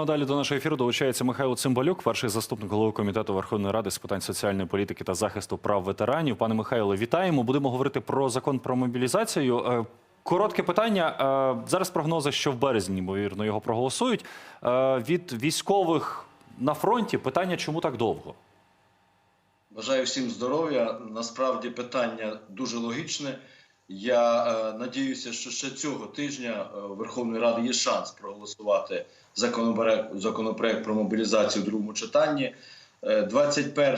Ну, а далі до нашого ефіру долучається Михайло Цимбалюк, перший заступник голови комітету Верховної Ради з питань соціальної політики та захисту прав ветеранів. Пане Михайло, вітаємо. Будемо говорити про закон про мобілізацію. Е, Коротке питання. Е, Зараз прогнози, що в березні, ймовірно, його проголосують. Е, Від військових на фронті питання, чому так довго? Бажаю всім здоров'я. Насправді питання дуже логічне. Я е, надіюся, що ще цього тижня е, Верховної Ради є шанс проголосувати законопроект, законопроект про мобілізацію в другому читанні. Е, 21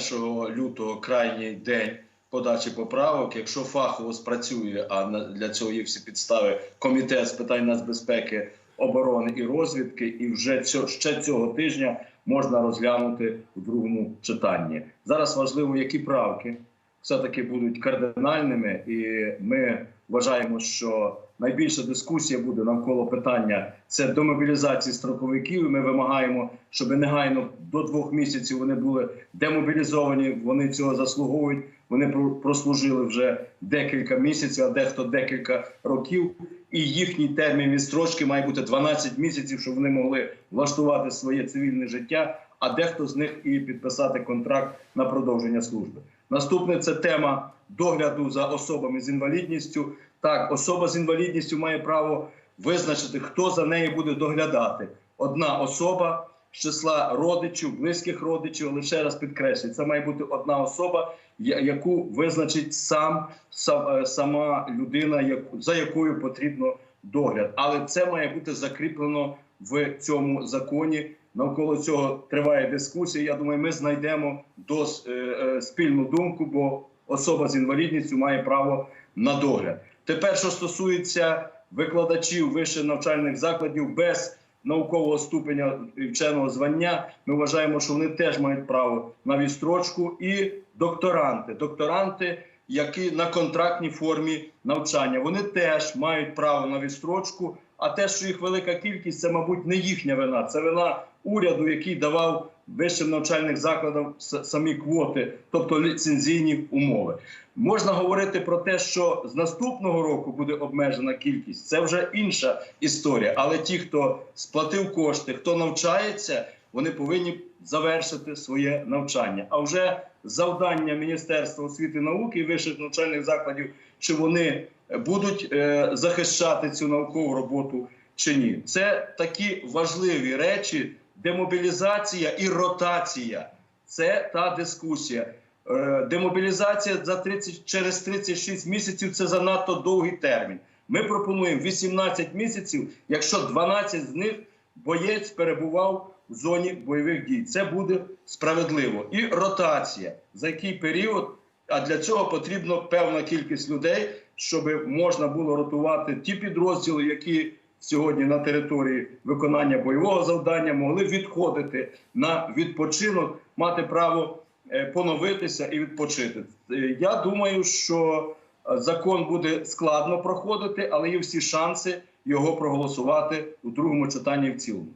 лютого крайній день подачі поправок. Якщо фахово спрацює, а на- для цього є всі підстави, комітет з питань нацбезпеки, оборони і розвідки, і вже цього, ще цього тижня можна розглянути в другому читанні. Зараз важливо, які правки все-таки будуть кардинальними, і ми вважаємо, що найбільша дискусія буде навколо питання це до мобілізації строковиків. Ми вимагаємо, щоб негайно до двох місяців вони були демобілізовані. Вони цього заслуговують. Вони прослужили вже декілька місяців, а дехто декілька років. І їхній термін відстрочки має бути 12 місяців, щоб вони могли влаштувати своє цивільне життя. А дехто з них і підписати контракт на продовження служби. Наступне це тема догляду за особами з інвалідністю. Так, особа з інвалідністю має право визначити, хто за нею буде доглядати. Одна особа з числа родичів, близьких родичів, ще раз підкреслюю, це має бути одна особа, яку визначить сам, е, сама людина, за якою потрібно догляд. Але це має бути закріплено в цьому законі. Навколо цього триває дискусія. Я думаю, ми знайдемо дос, е, е, спільну думку, бо особа з інвалідністю має право на догляд. Тепер, що стосується викладачів вищих навчальних закладів без наукового ступеня і вченого звання, ми вважаємо, що вони теж мають право на відстрочку. І докторанти, докторанти, які на контрактній формі навчання, вони теж мають право на відстрочку. А те, що їх велика кількість, це, мабуть, не їхня вина. Це вина уряду, який давав вищим навчальним закладам самі квоти, тобто ліцензійні умови. Можна говорити про те, що з наступного року буде обмежена кількість. Це вже інша історія. Але ті, хто сплатив кошти, хто навчається, вони повинні завершити своє навчання. А вже завдання Міністерства освіти і науки і вищих навчальних закладів, чи вони будуть е, захищати цю наукову роботу чи ні. Це такі важливі речі: демобілізація і ротація. Це та дискусія. Е, Демобілізація за 30, через 36 місяців це занадто довгий термін. Ми пропонуємо 18 місяців, якщо 12 з них боєць перебував в зоні бойових дій. Це буде справедливо. І ротація. За який період? А для цього потрібна певна кількість людей, щоб можна було ротувати ті підрозділи, які сьогодні на території виконання бойового завдання могли відходити на відпочинок, мати право е, поновитися і відпочити. Е, Я думаю, що е, закон буде складно проходити, але є всі шанси його проголосувати у другому читанні в цілому.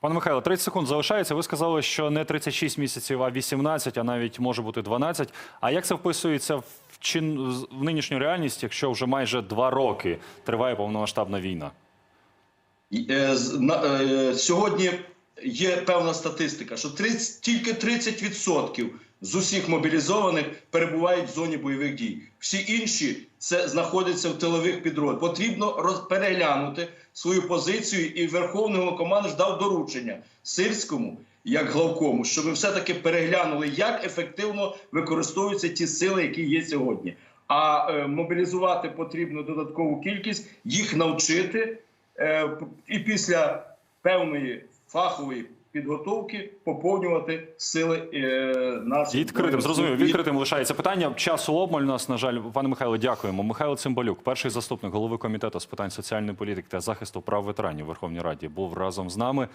Пане Михайло, 30 секунд залишається. Ви сказали, що не 36 місяців, а 18, а навіть може бути 12. А як це вписується в чин в нинішню реальність, якщо вже майже два роки триває повномасштабна війна? Е, е, Сьогодні є певна статистика, що 30, тільки 30% з усіх мобілізованих перебувають в зоні бойових дій. Всі інші це знаходяться в тилових підрозділах. Потрібно роз- переглянути свою позицію, і Верховний Головнокомандувач дав доручення Сирському. Як главкому, щоб ми все-таки переглянули, як ефективно використовуються ті сили, які є сьогодні. А е, мобілізувати потрібно додаткову кількість, їх навчити, е, і після певної фахової підготовки поповнювати сили е, нас Відкритим, зрозуміло, відкритим лишається питання. Часу обмаль у нас, на жаль, пане Михайло, дякуємо. Михайло Цимбалюк, перший заступник голови комітету з питань соціальної політики та захисту прав ветеранів Верховній Раді, був разом з нами.